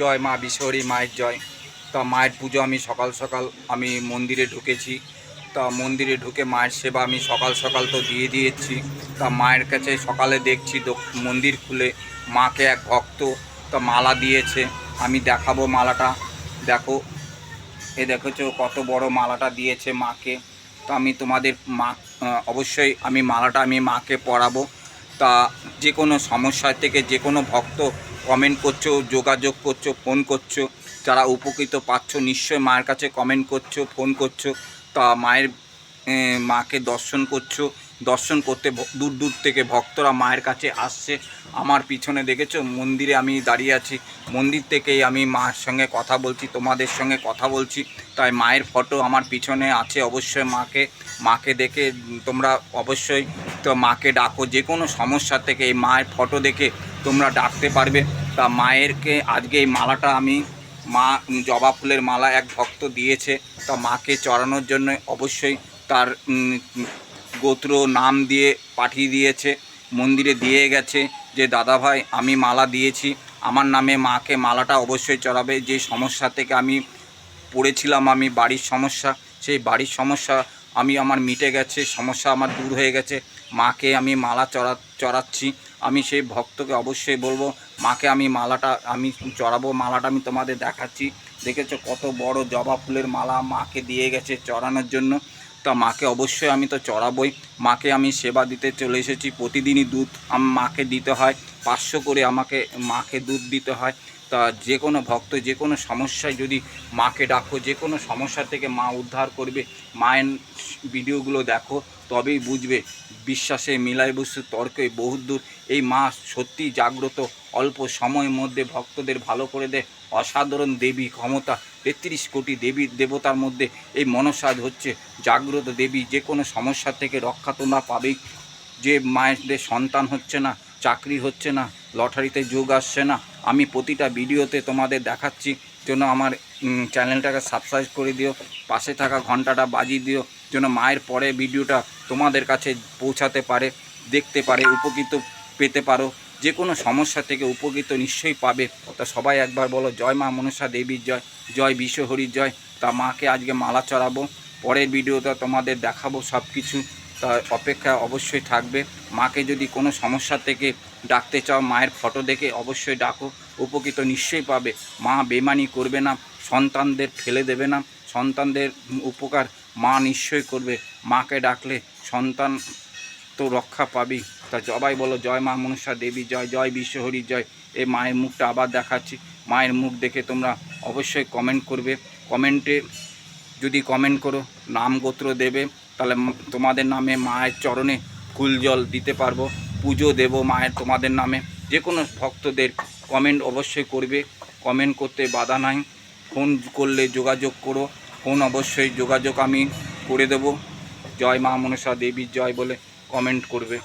জয়, মা বিশ্বরী মায়ের জয়। তা মায়ের পুজো আমি সকাল সকাল আমি মন্দিরে ঢুকেছি। তা মন্দিরে ঢুকে মায়ের সেবা আমি সকাল সকাল তো দিয়ে দিয়েছি। তা মায়ের কাছে সকালে দেখছি মন্দির খুলে মাকে এক ভক্ত তা মালা দিয়েছে। আমি দেখাবো মালাটা। দেখো। এ দেখেছ কত বড় মালাটা দিয়েছে মাকে। তো আমি তোমাদের মা অবশ্যই আমি মালাটা আমি মাকে পরাবো। তা যে কোনো সমস্যা থেকে যে কোনো ভক্ত কমেন্ট করছ, যোগাযোগ করছ ফোন করছ, যারা উপকৃত পাচ্ছ, নিশ্চয়ই মায়ের কাছে কমেন্ট করছ ফোন করছ, তা মায়ের মাকে দর্শন করছ, দর্শন করতে দূর দূর থেকে ভক্তরা মায়ের কাছে আসছে, আমার পিছনে দেখেছ, মন্দিরে আমি দাঁড়িয়ে আছি, মন্দির থেকেই আমি মার সঙ্গে কথা বলছি, তোমাদের সঙ্গে কথা বলছি, তাই মায়ের ফটো আমার পিছনে আছে, অবশ্যই মাকে মাকে দেখে তোমরা অবশ্যই তো মাকে ডাকো, যে কোনো সমস্যা থেকে এই মায়ের ফটো দেখে তোমরা ডাকতে পারবে। তা মায়েরকে আজকে এই মালাটা আমি, মা জবা ফুলের মালা এক ভক্ত দিয়েছে। তা মাকে চড়ানোর জন্য অবশ্যই তার গোত্র নাম দিয়ে পাঠিয়ে দিয়েছে, মন্দিরে দিয়ে গেছে যে, দাদা ভাই, আমি মালা দিয়েছি। আমার নামে মাকে মালাটা অবশ্যই চড়াবে। যে সমস্যা থেকে আমি পড়েছিলাম, আমি বাড়ির সমস্যা, সেই বাড়ির সমস্যা আমি আমার মিটে গেছে, সমস্যা আমার দূর হয়ে গেছে। মাকে আমি মালা চড়া, চড়াচ্ছি। আমি সেই ভক্তকে অবশ্যই বলব, মাকে আমি মালাটা, আমি চড়াবো, মালাটা আমি তোমাদের দেখাচ্ছি। দেখেছ কত বড় জবা ফুলের মালা মাকে দিয়ে গেছে চড়ানোর জন্য। তা মাকে অবশ্যই আমি তো চড়াবই। মাকে আমি সেবা দিতে চলে এসেছি। প্রতিদিনই দুধ আম- মাকে দিতে হয়। পাঁচশো করে আমাকে, মাকে দুধ দিতে হয়। তা যে কোনো ভক্ত, যে কোনো সমস্যায় যদি মাকে ডাকো, যে কোনো সমস্যা থেকে মা উদ্ধার করবে, মায়ের ভিডিওগুলো দেখো, তবেই বুঝবে বিশ্বাসে মিলাই বস্তু তর্কে বহুদূর এই মা সত্যি জাগ্রত, অল্প সময়ের মধ্যে ভক্তদের ভালো করে দেয়। অসাধারণ দেবী ক্ষমতা, তেত্রিশ কোটি দেবী দেবতার মধ্যে এই মনসাজ হচ্ছে জাগ্রত দেবী। যে কোনো সমস্যা থেকে রক্ষা তোমরা পাবেই, যে মায়েদের সন্তান হচ্ছে না। চাকরি হচ্ছে না, লটারিতে যোগ আসছে না। আমি প্রতিটা ভিডিওতে তোমাদের দেখাচ্ছি জন্য আমার চ্যানেলটাকে সাবস্ক্রাইব করে দিও, পাশে থাকা ঘন্টাটা বাজিয়ে দিও, যেন মায়ের পরে ভিডিওটা তোমাদের কাছে পৌঁছাতে পারে, দেখতে পারে, উপকৃত পেতে পারো। যে কোনো সমস্যা থেকে উপকৃত নিশ্চয়ই পাবে। তা সবাই একবার বলো, জয় মা মনসা দেবীর জয় জয় বিশ্বহরির জয়। তা মাকে আজকে মালা চড়াবো, পরের ভিডিওটা তোমাদের দেখাবো সব কিছু অপেক্ষা অবশ্যই থাকবে। মাকে যদি কোনো সমস্যা থেকে ডাকতে চাও, মায়ের ফটো দেখে অবশ্যই ডাকো। উপকৃত নিশ্চয়ই পাবে। মা বেমানি করবে না, সন্তানদের ফেলে দেবে না। সন্তানদের উপকার মা নিশ্চয়ই করবে। মাকে ডাকলে সন্তান তো রক্ষা পাবি। তা জবাই বলো, জয় মা মনসা দেবী, জয় জয় বিশ্বহরি জয়। এই মায়ের মুখটা আবার দেখাচ্ছি। মায়ের মুখ দেখে তোমরা অবশ্যই কমেন্ট করবে। কমেন্টে যদি কমেন্ট করো, নাম গোত্র দেবে। তাহলে তোমাদের নামে মায়ের চরণে ফুল জল দিতে পারব, পুজো দেব মায়ের তোমাদের নামে। যে কোনো ভক্তদের কমেন্ট অবশ্যই করবে কমেন্ট করতে বাধা নাই। ফোন করলে যোগাযোগ করো ফোন অবশ্যই যোগাযোগ আমি করে দেব। জয় মা মনসা দেবী, জয় বলে কমেন্ট করবে।